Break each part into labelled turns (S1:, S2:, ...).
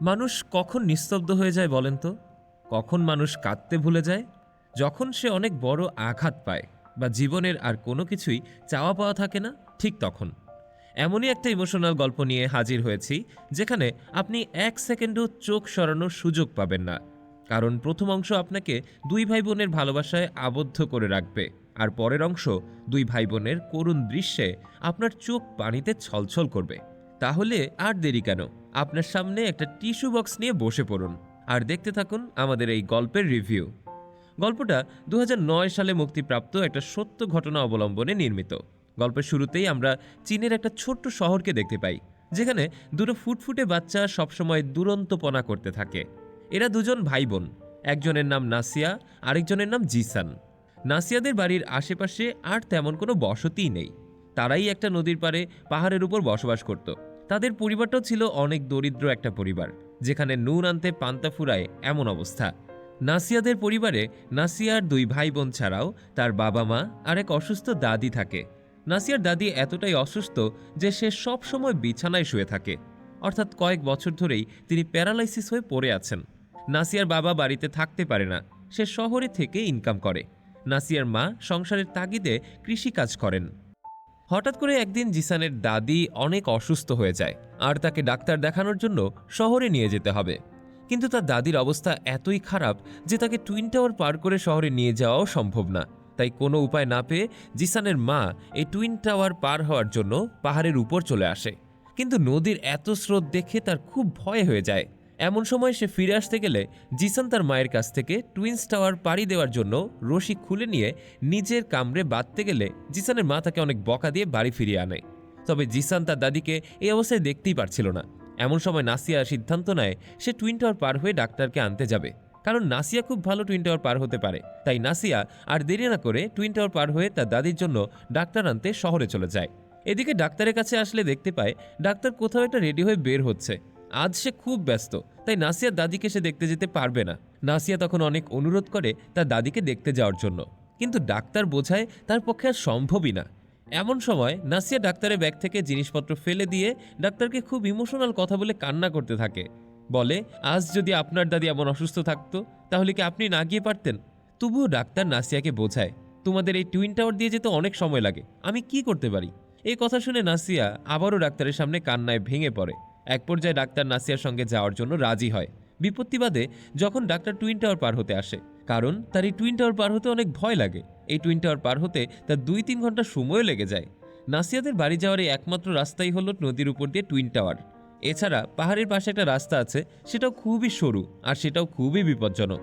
S1: মানুষ কখন নিস্তব্ধ হয়ে যায় বলেন তো? কখন মানুষ কাঁদতে ভুলে যায়? যখন সে অনেক বড় আঘাত পায় বা জীবনের আর কোনো কিছুই চাওয়া পাওয়া থাকে না, ঠিক তখন। এমনই একটা ইমোশনাল গল্প নিয়ে হাজির হয়েছি, যেখানে আপনি এক সেকেন্ডও চোখ সরানোর সুযোগ পাবেন না। কারণ প্রথম অংশ আপনাকে দুই ভাই বোনের ভালোবাসায় আবদ্ধ করে রাখবে, আর পরের অংশ দুই ভাই বোনের করুণ দৃশ্যে আপনার চোখ পানিতে ছলছল করবে। তাহলে আর দেরি কেন? আপনার সামনে একটা টিস্যু বক্স নিয়ে বসে পড়ুন আর দেখতে থাকুন আমাদের এই গল্পের রিভিউ। গল্পটা দু হাজার নয় সালে মুক্তিপ্রাপ্ত একটা সত্য ঘটনা অবলম্বনে নির্মিত। গল্পের শুরুতেই আমরা চীনের একটা ছোট্ট শহরকে দেখতে পাই, যেখানে দুটো ফুটফুটে বাচ্চা সবসময় দুরন্তপনা করতে থাকে। এরা দুজন ভাই বোন একজনের নাম নাসিয়া, আরেকজনের নাম জিসান। নাসিয়াদের বাড়ির আশেপাশে আর তেমন কোনো বসতিই নেই। তারাই একটা নদীর পাড়ে পাহাড়ের উপর বসবাস করত। তাদের পরিবারটাও ছিল অনেক দরিদ্র একটা পরিবার, যেখানে নুন আনতে পান্তা ফুরায় এমন অবস্থা। নাসিয়াদের পরিবারে নাসিয়ার দুই ভাই বোন ছাড়াও তার বাবা মা আর এক অসুস্থ দাদি থাকে। নাসিয়ার দাদি এতটাই অসুস্থ যে সে সব সময় বিছানায় শুয়ে থাকে। অর্থাৎ কয়েক বছর ধরেই তিনি প্যারালাইসিস হয়ে পড়ে আছেন। নাসিয়ার বাবা বাড়িতে থাকতে পারে না, সে শহরে থেকে ইনকাম করে। নাসিয়ার মা সংসারের তাগিদে কৃষিকাজ করেন। হঠাৎ করে একদিন জিসানের দাদি অনেক অসুস্থ হয়ে যায় আর তাকে ডাক্তার দেখানোর জন্য শহরে নিয়ে যেতে হবে। কিন্তু তার দাদির অবস্থা এতই খারাপ যে তাকে টুইন টাওয়ার পার করে শহরে নিয়ে যাওয়াও সম্ভব না। তাই কোনো উপায় না পেয়ে জিসানের মা এই টুইন টাওয়ার পার হওয়ার জন্য পাহাড়ের উপর চলে আসে। কিন্তু নদীর এত স্রোত দেখে তার খুব ভয় হয়ে যায়। এমন সময় সে ফিরে আসতে গেলে জিসান তার মায়ের কাছ থেকে টুইন্স টাওয়ার পাড়ি দেওয়ার জন্য রশি খুলে নিয়ে নিজের কামড়ে বাঁধতে গেলে জিসানের মা তাকে অনেক বকা দিয়ে বাড়ি ফিরিয়ে আনে। তবে জিসান তার দাদিকে এই অবস্থায় দেখতেই পারছিল না। এমন সময় নাসিয়া সিদ্ধান্ত নেয় সে টুইন টাওয়ার পার হয়ে ডাক্তারকে আনতে যাবে। কারণ নাসিয়া খুব ভালো টুইন টাওয়ার পার হতে পারে। তাই নাসিয়া আর দেরি না করে টুইন টাওয়ার পার হয়ে তার দাদির জন্য ডাক্তার আনতে শহরে চলে যায়। এদিকে ডাক্তারের কাছে আসলে দেখতে পায়, ডাক্তার কোথাও একটা রেডি হয়ে বের হচ্ছে। আজ সে খুব ব্যস্ত, তাই নাসিয়ার দাদিকে সে দেখতে যেতে পারবে না। নাসিয়া তখন অনেক অনুরোধ করে তার দাদিকে দেখতে যাওয়ার জন্য। কিন্তু ডাক্তার বোঝায় তার পক্ষে আর সম্ভবই না। এমন সময় নাসিয়া ডাক্তারের ব্যাগ থেকে জিনিসপত্র ফেলে দিয়ে ডাক্তারকে খুব ইমোশনাল কথা বলে কান্না করতে থাকে। বলে, আজ যদি আপনার দাদি এমন অসুস্থ থাকতো, তাহলে কি আপনি না গিয়ে পারতেন? তবুও ডাক্তার নাসিয়াকে বোঝায়, তোমাদের এই টুইন টাওয়ার দিয়ে যেতে অনেক সময় লাগে, আমি কি করতে পারি? এই কথা শুনে নাসিয়া আবারও ডাক্তারের সামনে কান্নায় ভেঙে পড়ে। এক পর্যায়ে ডাক্তার নাসিয়ার সঙ্গে যাওয়ার জন্য রাজি হয়। বিপত্তিবাদে যখন ডাক্তার টুইন টাওয়ার পার হতে আসে, কারণ তার এই টুইন টাওয়ার পার হতে অনেক ভয় লাগে। এই টুইন টাওয়ার পার হতে তার দুই তিন ঘণ্টা সময়ও লেগে যায়। নাসিয়াদের বাড়ি যাওয়ার এই একমাত্র রাস্তাই হলো নদীর উপর দিয়ে টুইন টাওয়ার। এছাড়া পাহাড়ের পাশে একটা রাস্তা আছে, সেটাও খুবই সরু আর সেটাও খুবই বিপজ্জনক।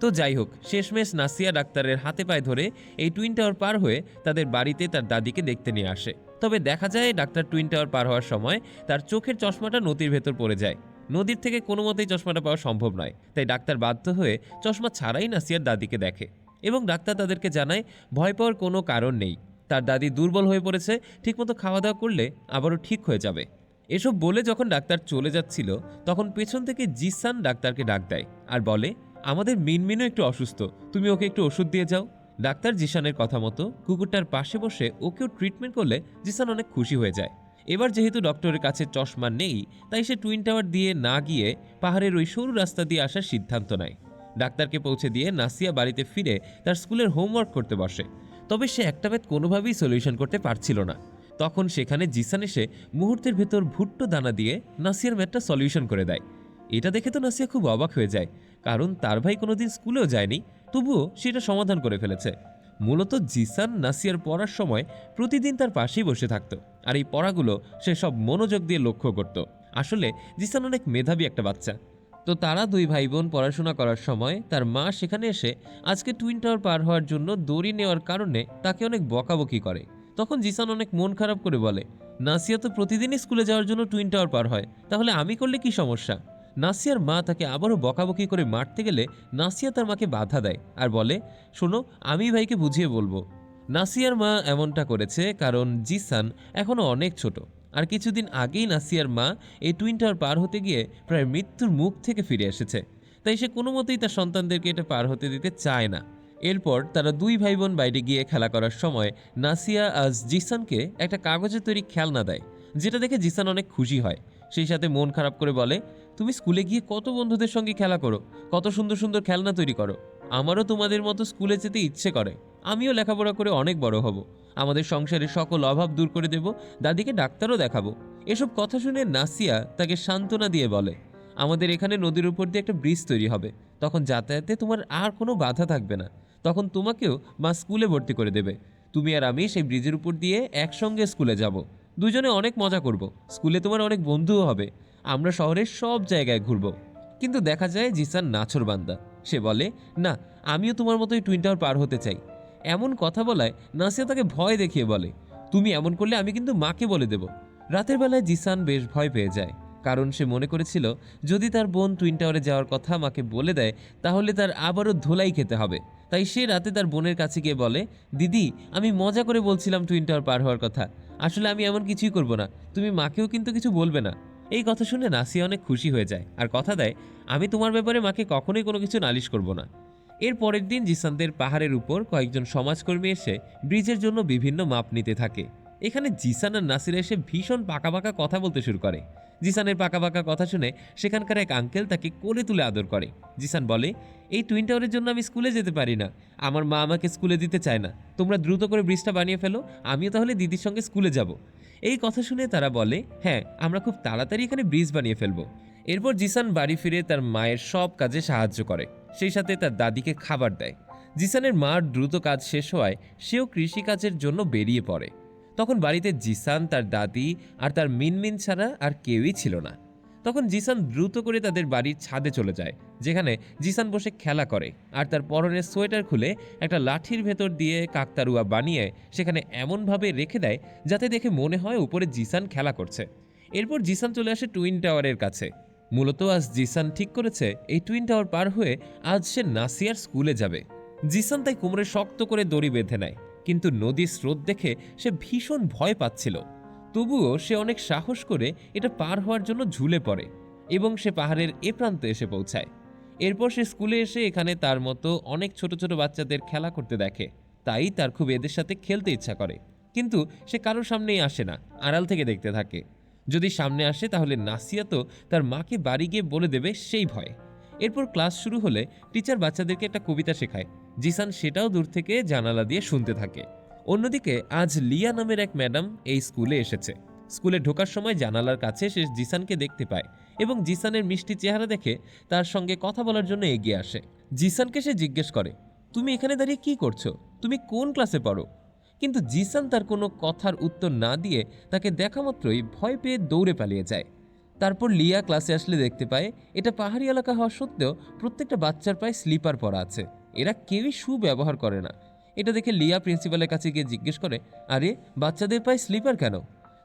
S1: তো যাই হোক, শেষমেশ নাসিয়া ডাক্তারের হাতে পায়ে ধরে এই টুইন টাওয়ার পার হয়ে তাদের বাড়িতে তার দাদিকে দেখতে নিয়ে আসে। তবে দেখা যায় ডাক্তার টুইন টাওয়ার পার হওয়ার সময় তার চোখের চশমাটা নদীর ভেতর পড়ে যায়। নদীর থেকে কোনো মতেই চশমাটা পাওয়া সম্ভব নয়, তাই ডাক্তার বাধ্য হয়ে চশমা ছাড়াই নাসিয়ার দাদিকে দেখে এবং ডাক্তার তাদেরকে জানায়, ভয় পাওয়ার কোনো কারণ নেই। তার দাদি দুর্বল হয়ে পড়েছে, ঠিকমতো খাওয়া দাওয়া করলে আবারও ঠিক হয়ে যাবে। এসব বলে যখন ডাক্তার চলে যাচ্ছিল, তখন পেছন থেকে জিসান ডাক্তারকে ডাক দেয় আর বলে, আমাদের মিনমিনও একটু অসুস্থ, তুমি ওকে একটু ওষুধ দিয়ে যাও। ডাক্তার জিসানের কথা মতো কুকুরটার পাশে বসে ওকেও ট্রিটমেন্ট করলে জিসান অনেক খুশি হয়ে যায়। এবার যেহেতু ডক্টরের কাছে চশমা নেই, তাই সে টুইন টাওয়ার দিয়ে না গিয়ে পাহাড়ের ওই সরু রাস্তা দিয়ে আসার সিদ্ধান্ত নেয়। ডাক্তারকে পৌঁছে দিয়ে নাসিয়া বাড়িতে ফিরে তার স্কুলের হোমওয়ার্ক করতে বসে। তবে সে একটা ম্যাথ কোনোভাবেই সলিউশন করতে পারছিল না। তখন সেখানে জিসান এসে মুহূর্তের ভেতর ভুট্টো দানা দিয়ে নাসিয়ার ম্যাথটা সলিউশন করে দেয়। এটা দেখে তো নাসিয়া খুব অবাক হয়ে যায়, কারণ তার ভাই কোনোদিন স্কুলেও যায়নি তবুও সেটা সমাধান করে ফেলেছে। মূলত জিসান নাসিয়ার পড়ার সময় প্রতিদিন তার পাশেই বসে থাকতো আর এই পড়াগুলো সে সব মনোযোগ দিয়ে লক্ষ্য করত। আসলে জিসান অনেক মেধাবী একটা বাচ্চা। তো তারা দুই ভাই বোন পড়াশোনা করার সময় তার মা সেখানে এসে আজকে টুইন টাওয়ার পার হওয়ার জন্য দড়ি নেওয়ার কারণে তাকে অনেক বকাবকি করে। তখন জিসান অনেক মন খারাপ করে বলে, নাসিয়া তো প্রতিদিনই স্কুলে যাওয়ার জন্য টুইন টাওয়ার পার হয়, তাহলে আমি করলে কি সমস্যা? নাসিয়ার মা তাকে আবারও বকাবকি করে মারতে গেলে নাসিয়া তার মাকে বাধা দেয় আর বলে, শোনো, আমি ভাইকে বুঝিয়ে বলব। নাসিয়ার মা এমনটা করেছে কারণ জিসান এখনও অনেক ছোট। আর কিছুদিন আগেই নাসিয়ার মা এই টুইন টাওয়ার পার হতে গিয়ে প্রায় মৃত্যুর মুখ থেকে ফিরে এসেছে। তাই সে কোনো মতেই তার সন্তানদেরকে এটা পার হতে দিতে চায় না। এরপর তারা দুই ভাই বোন বাইরে গিয়ে খেলা করার সময় নাসিয়া আজ জিসানকে একটা কাগজের তৈরি খেলনা দেয়, যেটা দেখে জিসান অনেক খুশি হয়। সেই সাথে মন খারাপ করে বলে তুমি স্কুলে গিয়ে কত বন্ধুদের সঙ্গে খেলা করো, কত সুন্দর সুন্দর খেলনা তৈরি করো। আমারও তোমাদের মতো স্কুলে যেতে ইচ্ছে করে। আমিও লেখাপড়া করে অনেক বড় হব। আমাদের সংসারের সকল অভাব দূর করে দেব, দাদিকে ডাক্তারও দেখাবো। এসব কথা শুনে নাসিয়া তাকে সান্ত্বনা দিয়ে বলে, আমাদের এখানে নদীর উপর দিয়ে একটা ব্রিজ তৈরি হবে। তখন যাতায়াতে তোমার আর কোনো বাধা থাকবে না। তখন তোমাকেও মা স্কুলে ভর্তি করে দেবে। তুমি আর আমি সেই ব্রিজের উপর দিয়ে একসঙ্গে স্কুলে যাব। দুজনে অনেক মজা করব। স্কুলে তোমার অনেক বন্ধুও হবে। আমরা শহরের সব জায়গায় ঘুরবো। কিন্তু দেখা যায় জিসান নাছর বান্দা। সে বলে, না, আমিও তোমার মতোই টুইন টাওয়ার পার হতে চাই। এমন কথা বলায় নাসিয়া তাকে ভয় দেখিয়ে বলে, তুমি এমন করলে আমি কিন্তু মাকে বলে দেব। রাতের বেলায় জিসান বেশ ভয় পেয়ে যায়, কারণ সে মনে করেছিল, যদি তার বোন টুইন টাওয়ারে যাওয়ার কথা মাকে বলে দেয়, তাহলে তার আবারও ধোলাই খেতে হবে। তাই সে রাতে তার বোনের কাছে গিয়ে বলে, দিদি, আমি মজা করে বলছিলাম টুইন টাওয়ার পার হওয়ার কথা। আসলে আমি এমন কিছুই করব না। তুমি মাকেও কিন্তু কিছু বলবে না। এই কথা শুনে নাসিয়া অনেক খুশি হয়ে যায় আর কথা দেয়, আমি তোমার ব্যাপারে মাকে কখনোই কোনো কিছু নালিশ করব না। এর পরের দিন জিসানদের পাহাড়ের উপর কয়েকজন সমাজকর্মী এসে ব্রিজের জন্য বিভিন্ন মাপ নিতে থাকে। এখানে জিসান আর নাসির এসে ভীষণ পাকা পাকা কথা বলতে শুরু করে। জিসানের পাকা পাকা কথা শুনে সেখানকার এক আঙ্কেল তাকে কোলে তুলে আদর করে। জিসান বলে, এই টুইন টাওয়ারের জন্য আমি স্কুলে যেতে পারি না। আমার মা আমাকে স্কুলে দিতে চায় না। তোমরা দ্রুত করে ব্রিজটা বানিয়ে ফেলো, আমিও তাহলে দিদির সঙ্গে স্কুলে যাব। এই কথা শুনে তারা বলে হ্যাঁ আমরা খুব তাড়াতাড়ি এখানে ব্রিজ বানিয়ে ফেলব। এরপর জিসান বাড়ি ফিরে তার মায়ের সব কাজে সাহায্য করে। সেই সাথে তার দাদিকে খাবার দেয়। জিসানের মার দ্রুত কাজ শেষ হওয়ায় সেও কৃষিকাজের জন্য বেরিয়ে পড়ে। তখন বাড়িতে জিসান, তার দাদি আর তার মিনমিন ছাড়া আর কেউই ছিল না। তখন জিসান দ্রুত করে তাদের বাড়ির ছাদে চলে যায়, যেখানে জিসান বসে খেলা করে। আর তার পরনের সোয়েটার খুলে একটা লাঠির ভেতর দিয়ে কাকতারুয়া বানিয়ে সেখানে এমনভাবে রেখে দেয় যাতে দেখে মনে হয় উপরে জিসান খেলা করছে। এরপর জিসান চলে আসে টুইন টাওয়ারের কাছে। মূলত আজ জিসান ঠিক করেছে, এই টুইন টাওয়ার পার হয়ে আজ সে নাসিয়ার স্কুলে যাবে। জিসান তাই কোমরে শক্ত করে দড়ি বেঁধে নেয়, কিন্তু নদীর স্রোত দেখে সে ভীষণ ভয় পাচ্ছিল। তবুও সে অনেক সাহস করে এটা পার হওয়ার জন্য ঝুলে পড়ে এবং সে পাহাড়ের এ প্রান্তে এসে পৌঁছায়। এরপর সে স্কুলে এসে এখানে তার মতো অনেক ছোট ছোট বাচ্চাদের খেলা করতে দেখে। তাই তার খুব এদের সাথে খেলতে ইচ্ছা করে। কিন্তু সে কারোর সামনেই আসে না, আড়াল থেকে দেখতে থাকে। যদি সামনে আসে তাহলে নাসিয়া তো তার মাকে বাড়ি গিয়ে বলে দেবে সেই ভয়। এরপর ক্লাস শুরু হলে টিচার বাচ্চাদেরকে একটা কবিতা শেখায়। জিসান সেটাও দূর থেকে জানালা দিয়ে শুনতে থাকে। অন্যদিকে, আজ লিয়া নামের এক ম্যাডাম এই স্কুলে এসেছে। স্কুলে ঢোকার সময় জানালার কাছে সে জিসানকে দেখতে পায় এবং জিসানের মিষ্টি চেহারা দেখে তার সঙ্গে কথা বলার জন্য এগিয়ে আসে। জিসানকে সে জিজ্ঞেস করে, তুমি এখানে দাঁড়িয়ে কি করছ? তুমি কোন ক্লাসে পড়ো? কিন্তু জিসান তার কোনো কথার উত্তর না দিয়ে তাকে দেখা মাত্রই ভয় পেয়ে দৌড়ে পালিয়ে যায়। তারপর লিয়া ক্লাসে আসলে দেখতে পায়, এটা পাহাড়ি এলাকা হওয়া সত্ত্বেও প্রত্যেকটা বাচ্চার পায়ে স্লিপার পরা আছে। এরা কেউই শু ব্যবহার করে না। এটা দেখে লিয়া প্রিন্সিপালের কাছে গিয়ে জিজ্ঞেস করে, আরে, বাচ্চাদের পায়ে স্লিপার কেন?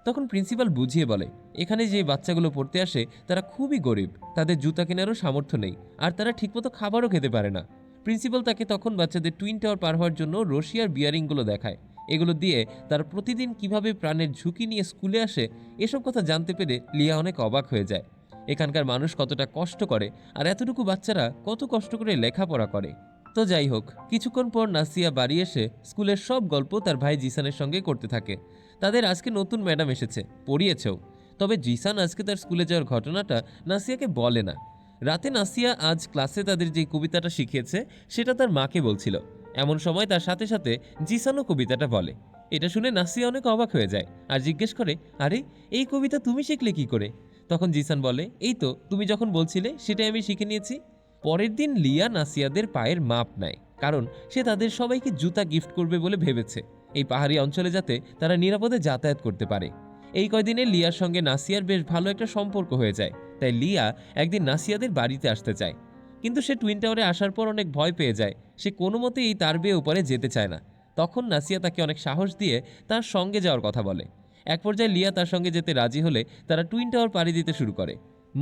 S1: তখন প্রিন্সিপাল বুঝিয়ে বলে, এখানে যে বাচ্চাগুলো পড়তে আসে, তারা খুবই গরিব। তাদের জুতা কেনারও সামর্থ্য নেই, আর তারা ঠিকমতো খাবারও খেতে পারে না। প্রিন্সিপাল তাকে তখন বাচ্চাদের টুইন টাওয়ার পার হওয়ার জন্য রশিয়ার বিয়ারিংগুলো দেখায়। এগুলো দিয়ে তারা প্রতিদিন কীভাবে প্রাণের ঝুঁকি নিয়ে স্কুলে আসে, এসব কথা জানতে পেরে লিয়া অনেক অবাক হয়ে যায়। এখানকার মানুষ কতটা কষ্ট করে, আর এতটুকু বাচ্চারা কত কষ্ট করে লেখাপড়া করে। তো যাই হোক, কিছুক্ষণ পর নাসিয়া বাড়ি এসে স্কুলের সব গল্প তার ভাই জিসানের সঙ্গে করতে থাকে। তাদের আজকে নতুন ম্যাডাম এসেছে, পড়িয়েছেও। তবে জিসান আজকে তার স্কুলে যাওয়ার ঘটনাটা নাসিয়াকে বলে না। রাতে নাসিয়া আজ ক্লাসে তাদের যে কবিতাটা শিখিয়েছে, সেটা তার মাকে বলছিল। এমন সময় তার সাথে সাথে জিসানও কবিতাটা বলে। এটা শুনে নাসিয়া অনেক অবাক হয়ে যায় আর জিজ্ঞেস করে, আরে, এই কবিতা তুমি শিখলে কি করে? তখন জিসান বলে, এই তো, তুমি যখন বলছিলে, সেটাই আমি শিখে নিয়েছি। পরের দিন লিয়া নাসিয়াদের পায়ের মাপ নেয়, কারণ সে তাদের সবাইকে জুতা গিফট করবে বলে ভেবেছে। এই পাহাড়ি অঞ্চলে যাতে তারা নিরাপদে যাতায়াত করতে পারে। এই কয়দিনে লিয়ার সঙ্গে নাসিয়ার বেশ ভালো একটা সম্পর্ক হয়ে যায়, তাই লিয়া একদিন নাসিয়াদের বাড়িতে আসতে চায়। কিন্তু সে টুইন টাওয়ারে আসার পর অনেক ভয় পেয়ে যায়, সে কোনো মতেই এই তার বেয়ে উপরে যেতে চায় না। তখন নাসিয়া তাকে অনেক সাহস দিয়ে তার সঙ্গে যাওয়ার কথা বলে। এক পর্যায়ে লিয়া তার সঙ্গে যেতে রাজি হলে তারা টুইন টাওয়ার পাড়ি দিতে শুরু করে।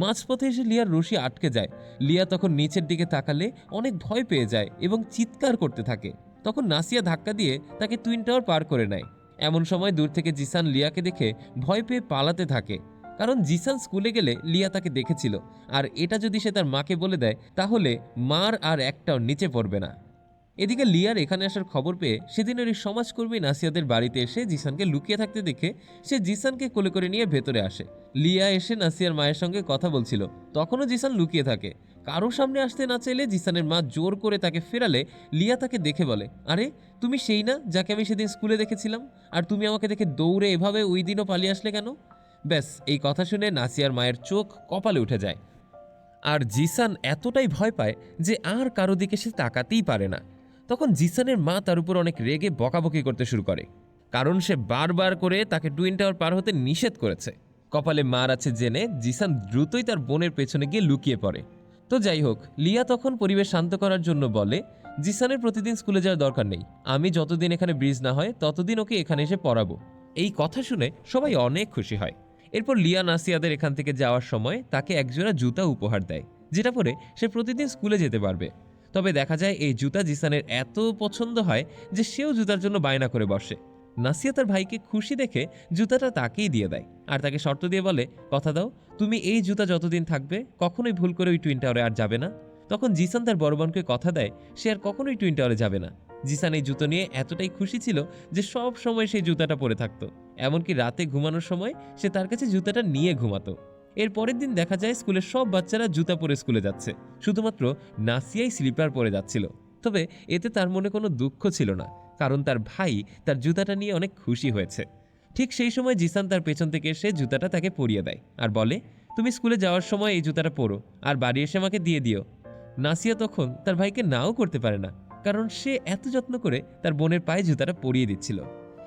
S1: মাঝপথে এসে লিয়ার রশি আটকে যায়। লিয়া তখন নিচের দিকে তাকালে অনেক ভয় পেয়ে যায় এবং চিৎকার করতে থাকে। তখন নাসিয়া ধাক্কা দিয়ে তাকে টুইন টাওয়ার পার করে নেয়। এমন সময় দূর থেকে জিসান লিয়াকে দেখে ভয় পেয়ে পালাতে থাকে। কারণ জিসান স্কুলে গেলে লিয়া তাকে দেখেছিল। আর এটা যদি সে তার মাকে বলে দেয়, তাহলে মার আর একটাও নিচে পড়বে না। এদিকে লিয়ার এখানে আসার খবর পেয়ে সেদিনের এই সমাজকর্মী নাসিয়াদের বাড়িতে এসে জিসানকে লুকিয়ে থাকতে দেখে সে জিসানকে কোলে করে নিয়ে ভেতরে আসে। লিয়া এসে নাসিয়ার মায়ের সঙ্গে কথা বলছিল। তখনও জিসান লুকিয়ে থাকে। কারও সামনে আসতে না চাইলে জিসানের মা জোর করে তাকে ফেরালে লিয়া তাকে দেখে বলে, আরে, তুমি সেই না যাকে আমি সেদিন স্কুলে দেখেছিলাম? আর তুমি আমাকে দেখে দৌড়ে এভাবে ওই দিনও পালিয়ে আসলে কেন? ব্যাস, এই কথা শুনে নাসিয়ার মায়ের চোখ কপালে উঠে যায়। আর জিসান এতটাই ভয় পায় যে আর কারও দিকে সে তাকাতেই পারে না। তখন জিসানের মা তার উপর অনেক রেগে বকাবকি করতে শুরু করে, কারণ সে বারবার করে তাকে টুইন টাওয়ার পার হতে নিষেধ করেছে। কপালে মার আছে জেনে জিসান দ্রুতই তার বোনের পেছনে গিয়ে লুকিয়ে পড়ে। তো যাই হোক, লিয়া তখন পরিবেশ শান্ত করার জন্য বলে, জিসানের প্রতিদিন স্কুলে যাওয়ার দরকার নেই। আমি যতদিন এখানে ব্রিজ না হয়, ততদিন ওকে এখানে এসে পড়াবো। এই কথা শুনে সবাই অনেক খুশি হয়। এরপর লিয়া নাসিয়াদের এখান থেকে যাওয়ার সময় তাকে একজোড়া জুতা উপহার দেয়, যেটা পরে সে প্রতিদিন স্কুলে যেতে পারবে। তবে দেখা যায় এই জুতা জিসানের এত পছন্দ হয় যে সেও জুতার জন্য বায়না করে বসে। নাসিয়া তার ভাইকে খুশি দেখে জুতাটা তাকেই দিয়ে দেয় আর তাকে শর্ত দিয়ে বলে, কথা দাও, তুমি এই জুতা যতদিন থাকবে, কখনোই ভুল করে ওই টুইন টাওয়ারে আর যাবে না। তখন জিসান তার বড় বোনকে কথা দেয়, সে আর কখনোই টুইন টাওয়ারে যাবে না। জিসান এই জুতো নিয়ে এতটাই খুশি ছিল যে সব সময় সেই জুতাটা পরে থাকতো। এমনকি রাতে ঘুমানোর সময় সে তার কাছে জুতাটা নিয়ে ঘুমাতো। এর পরের দিন দেখা যায় স্কুলের সব বাচ্চারা জুতা পরে স্কুলে যাচ্ছে। শুধুমাত্র নাসিয়াই স্লিপার পরে যাচ্ছিল। তবে এতে তার মনে কোনো দুঃখ ছিল না, কারণ তার ভাই তার জুতাটা নিয়ে অনেক খুশি হয়েছে। ঠিক সেই সময় জিসান তার পেছন থেকে এসে জুতাটা তাকে পরিয়ে দেয় আর বলে, তুমি স্কুলে যাওয়ার সময় এই জুতাটা পরো আর বাড়ি এসে আমাকে দিয়ে দিও। নাসিয়া তখন তার ভাইকে নাও করতে পারে না, কারণ সে এত যত্ন করে তার বোনের পায়ে জুতাটা পরিয়ে দিচ্ছিল।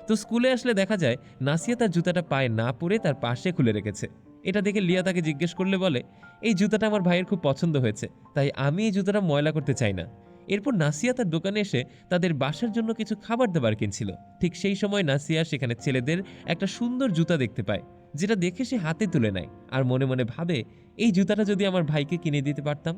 S1: তো স্কুলে আসলে দেখা যায়, নাসিয়া তার জুতাটা পায়ে না পরে তার পাশে খুলে রেখেছে। এটা দেখে লিয়া তাকে জিজ্ঞেস করলে বলে, এই জুতাটা আমার ভাইয়ের খুব পছন্দ হয়েছে, তাই আমি এই জুতাটা ময়লা করতে চাই না। এরপর নাসিয়া তার দোকানে এসে তাদের বাসার জন্য কিছু খাবার দাবার কিনছিল। ঠিক সেই সময় নাসিয়া সেখানে ছেলেদের একটা সুন্দর জুতা দেখতে পায়, যেটা দেখে সে হাতে তুলে নেয় আর মনে মনে ভাবে, এই জুতাটা যদি আমার ভাইকে কিনে দিতে পারতাম?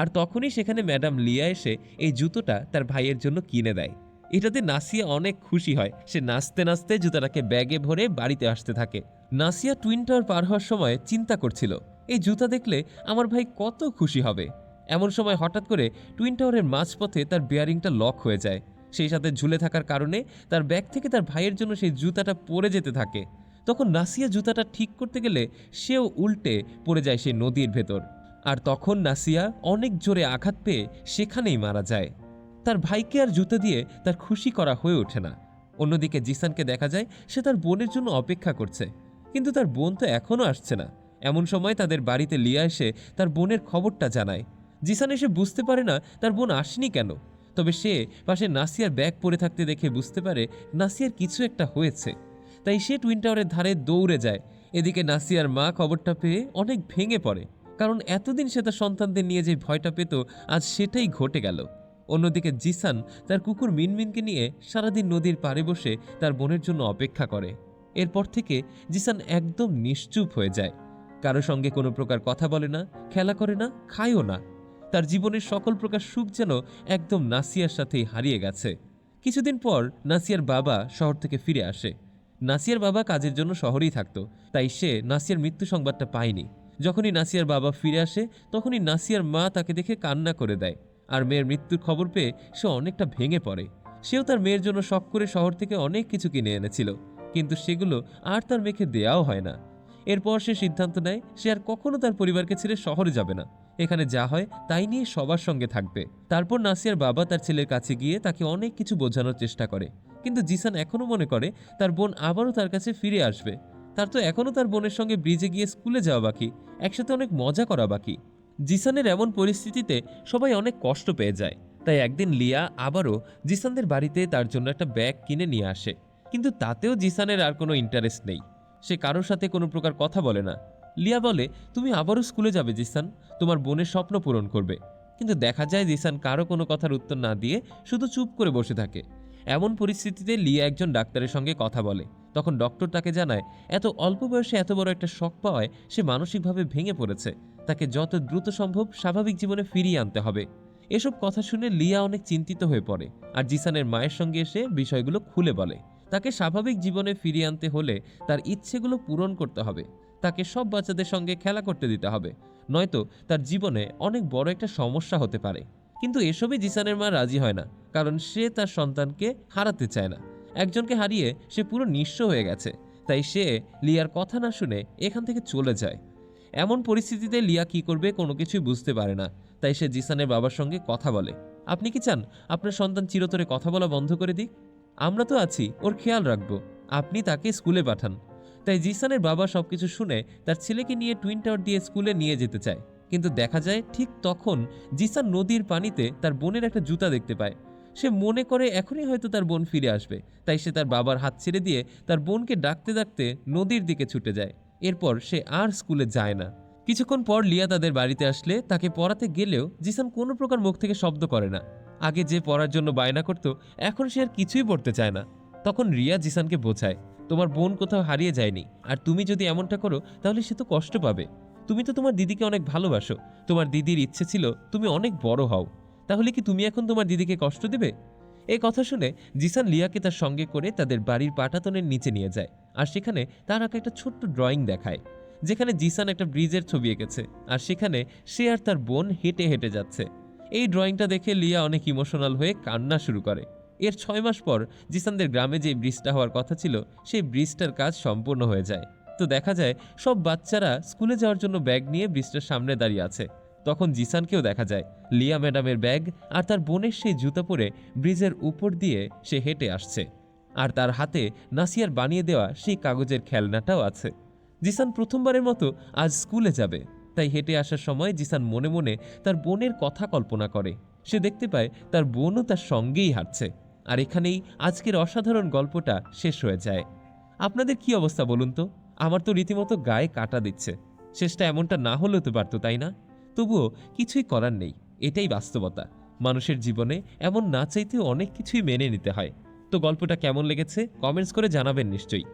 S1: আর তখনই সেখানে ম্যাডাম লিয়া এসে এই জুতোটা তার ভাইয়ের জন্য কিনে দেয়। এটাতে নাসিয়া অনেক খুশি হয়, সে নাচতে নাচতে জুতাটাকে ব্যাগে ভরে বাড়িতে আসতে থাকে। নাসিয়া টুইন টাওয়ার পার হওয়ার সময় চিন্তা করছিল, এই জুতা দেখলে আমার ভাই কত খুশি হবে। এমন সময় হঠাৎ করে টুইন টাওয়ারের মাঝপথে তার বেয়ারিংটা লক হয়ে যায়। সেই সাথে ঝুলে থাকার কারণে তার ব্যাগ থেকে তার ভাইয়ের জন্য সেই জুতাটা পড়ে যেতে থাকে। তখন নাসিয়া জুতাটা ঠিক করতে গেলে সেও উল্টে পড়ে যায় সেই নদীর ভেতর। আর তখন নাসিয়া অনেক জোরে আঘাত পেয়ে সেখানেই মারা যায়। তার ভাইকে আর জুতো দিয়ে তার খুশি করা হয়ে ওঠে না। অন্যদিকে জিসানকে দেখা যায়, সে তার বোনের জন্য অপেক্ষা করছে। কিন্তু তার বোন তো এখনও আসছে না। এমন সময় তাদের বাড়িতে লিয়া এসে তার বোনের খবরটা জানায়। জিসান এসে বুঝতে পারে না তার বোন আসেনি কেন। তবে সে পাশে নাসিয়ার ব্যাগ পরে থাকতে দেখে বুঝতে পারে নাসিয়ার কিছু একটা হয়েছে। তাই সে টুইন টাওয়ারের ধারে দৌড়ে যায়। এদিকে নাসিয়ার মা খবরটা পেয়ে অনেক ভেঙে পড়ে। কারণ এতদিন সে তার সন্তানদের নিয়ে যে ভয়টা পেত, আজ সেটাই ঘটে গেল। অন্যদিকে জিসান তার কুকুর মিনমিনকে নিয়ে সারাদিন নদীর পাড়ে বসে তার বোনের জন্য অপেক্ষা করে। এরপর থেকে জিসান একদম নিশ্চুপ হয়ে যায়। কারও সঙ্গে কোনো প্রকার কথা বলে না, খেলা করে না, খায়ও না। তার জীবনের সকল প্রকার সুখ যেন একদম নাসিয়ার সাথেই হারিয়ে গেছে। কিছুদিন পর নাসিয়ার বাবা শহর থেকে ফিরে আসে। নাসিয়ার বাবা কাজের জন্য শহরেই থাকতো, তাই সে নাসিয়ার মৃত্যু সংবাদটা পায়নি। যখনই নাসিয়ার বাবা ফিরে আসে, তখনই নাসিয়ার মা তাকে দেখে কান্না করে দেয়। আর মেয়ের মৃত্যুর খবর পেয়ে সে অনেকটা ভেঙে পড়ে। সেও তার মেয়ের জন্য শখ করে শহর থেকে অনেক কিছু কিনে এনেছিল। কিন্তু সেগুলো আর তার মেয়েকে দেয়াও হয় না। এরপর সে সিদ্ধান্ত নেয়, সে আর কখনো তার পরিবারকে ছেড়ে শহরে যাবে না। এখানে যা হয়, তাই নিয়ে সবার সঙ্গে থাকবে। তারপর নাসিয়ার বাবা তার ছেলের কাছে গিয়ে তাকে অনেক কিছু বোঝানোর চেষ্টা করে। কিন্তু জিসান এখনও মনে করে, তার বোন আবারও তার কাছে ফিরে আসবে। তার তো এখনও তার বোনের সঙ্গে ব্রিজে গিয়ে স্কুলে যাওয়া বাকি, একসাথে অনেক মজা করা বাকি। জিসানের এমন পরিস্থিতিতে সবাই অনেক কষ্ট পেয়ে যায়। তাই একদিন লিয়া আবারও জিসানদের বাড়িতে তার জন্য একটা ব্যাগ কিনে নিয়ে আসে। কিন্তু তাতেও জিসানের আর কোনো ইন্টারেস্ট নেই। সে কারোর সাথে কোনো প্রকার কথা বলে না। লিয়া বলে, তুমি আবারও স্কুলে যাবে, জিসান। তোমার বোনের স্বপ্ন পূরণ করবে। কিন্তু দেখা যায় জিসান কারও কোনো কথার উত্তর না দিয়ে শুধু চুপ করে বসে থাকে। এমন পরিস্থিতিতে লিয়া একজন ডাক্তারের সঙ্গে কথা বলে। তখন ডক্টর তাকে জানায়, এত অল্প বয়সে এত বড় একটা শখ পাওয়ায় সে মানসিকভাবে ভেঙে পড়েছে। তাকে যত দ্রুত সম্ভব স্বাভাবিক জীবনে ফিরিয়ে আনতে হবে। এসব কথা শুনে লিয়া অনেক চিন্তিত হয়ে পড়ে। আর জিসানের মায়ের সঙ্গে এসে বিষয়গুলো খুলে বলে। তাকে স্বাভাবিক জীবনে ফিরিয়ে আনতে হলে তার ইচ্ছেগুলো পূরণ করতে হবে। তাকে সব বাচ্চাদের সঙ্গে খেলা করতে দিতে হবে। নয়তো তার জীবনে অনেক বড় একটা সমস্যা হতে পারে। কিন্তু এসবই জিসানের মা রাজি হয় না, কারণ সে তার সন্তানকে হারাতে চায় না। একজনকে হারিয়ে সে পুরো নিঃস্ব হয়ে গেছে, তাই সে লিয়ার কথা না শুনে এখান থেকে চলে যায়। এমন পরিস্থিতিতে লিয়া কি করবে কোনো কিছুই বুঝতে পারে না, তাই সে জিসানের বাবার সঙ্গে কথা বলে। আপনি কি চান আপনার সন্তান চিরতরে কথা বলা বন্ধ করে দিক? আমরা তো আছি, ওর খেয়াল রাখব। আপনি তাকে স্কুলে পাঠান। তাই জিসানের বাবা সবকিছু শুনে তার ছেলেকে নিয়ে টুইন টাওয়ার দিয়ে স্কুলে নিয়ে যেতে চায়। কিন্তু দেখা যায় ঠিক তখন জিসান নদীর পানিতে তার বোনের একটা জুতা দেখতে পায়। সে মনে করে এখনই হয়তো তার বোন ফিরে আসবে। তাই সে তার বাবার হাত ছেড়ে দিয়ে তার বোনকে ডাকতে ডাকতে নদীর দিকে ছুটে যায়। এরপর সে আর স্কুলে যায় না। কিছুক্ষণ পর লিয়া তাদের বাড়িতে আসলে তাকে পড়াতে গেলেও জিসান কোনো প্রকার মুখ থেকে শব্দ করে না। আগে যে পড়ার জন্য বায়না করত, এখন সে আর কিছুই পড়তে চায় না। তখন রিয়া জিসানকে বোঝায়, তোমার বোন কোথাও হারিয়ে যায়নি, আর তুমি যদি এমনটা করো, তাহলে সে তো কষ্ট পাবে। তুমি তো তোমার দিদিকে অনেক ভালোবাসো। তোমার দিদির ইচ্ছে ছিল, তুমি অনেক বড় হও। তাহলে কি তুমি এখন তোমার দিদিকে কষ্ট দেবে? এই কথা শুনে জিসান লিয়াকে তার সঙ্গে করে তাদের বাড়ির পাটাতনের নিচে নিয়ে যায়, আর সেখানে তার আঁকা একটা ছোট্ট ড্রয়িং দেখায়, যেখানে জিসান একটা ব্রিজের ছবি এঁকেছে, আর সেখানে সে আর তার বোন হেঁটে হেঁটে যাচ্ছে। এই ড্রয়িংটা দেখে লিয়া অনেক ইমোশনাল হয়ে কান্না শুরু করে। এর ছয় মাস পর জিসানদের গ্রামে যে ব্রিজটা হওয়ার কথা ছিল, সেই ব্রিজটার কাজ সম্পূর্ণ হয়ে যায়। তো দেখা যায়, সব বাচ্চারা স্কুলে যাওয়ার জন্য ব্যাগ নিয়ে ব্রিজটার সামনে দাঁড়িয়ে আছে। তখন জিসানকেও দেখা যায়, লিয়া ম্যাডামের ব্যাগ আর তার বোনের সেই জুতা পরে ব্রিজের উপর দিয়ে সে হেঁটে আসছে। আর তার হাতে নাসিয়ার বানিয়ে দেওয়া সেই কাগজের খেলনাটাও আছে। জিসান প্রথমবারের মতো আজ স্কুলে যাবে। তাই হেঁটে আসার সময় জিসান মনে মনে তার বোনের কথা কল্পনা করে। সে দেখতে পায় তার বোনও তার সঙ্গেই হাঁটছে। আর এখানেই আজকের অসাধারণ গল্পটা শেষ হয়ে যায়। আপনাদের কি অবস্থা বলুন তো? আমার তো রীতিমতো গায়ে কাটা দিচ্ছে। শেষটা এমনটা না হলেও তো পারতো, তাই না? তবুও কিছুই করার নেই, এটাই বাস্তবতা। মানুষের জীবনে এমন না চাইতেও অনেক কিছুই মেনে নিতে হয়। তো গল্পটা কেমন লেগেছে কমেন্টস করে জানাবেন নিশ্চয়ই।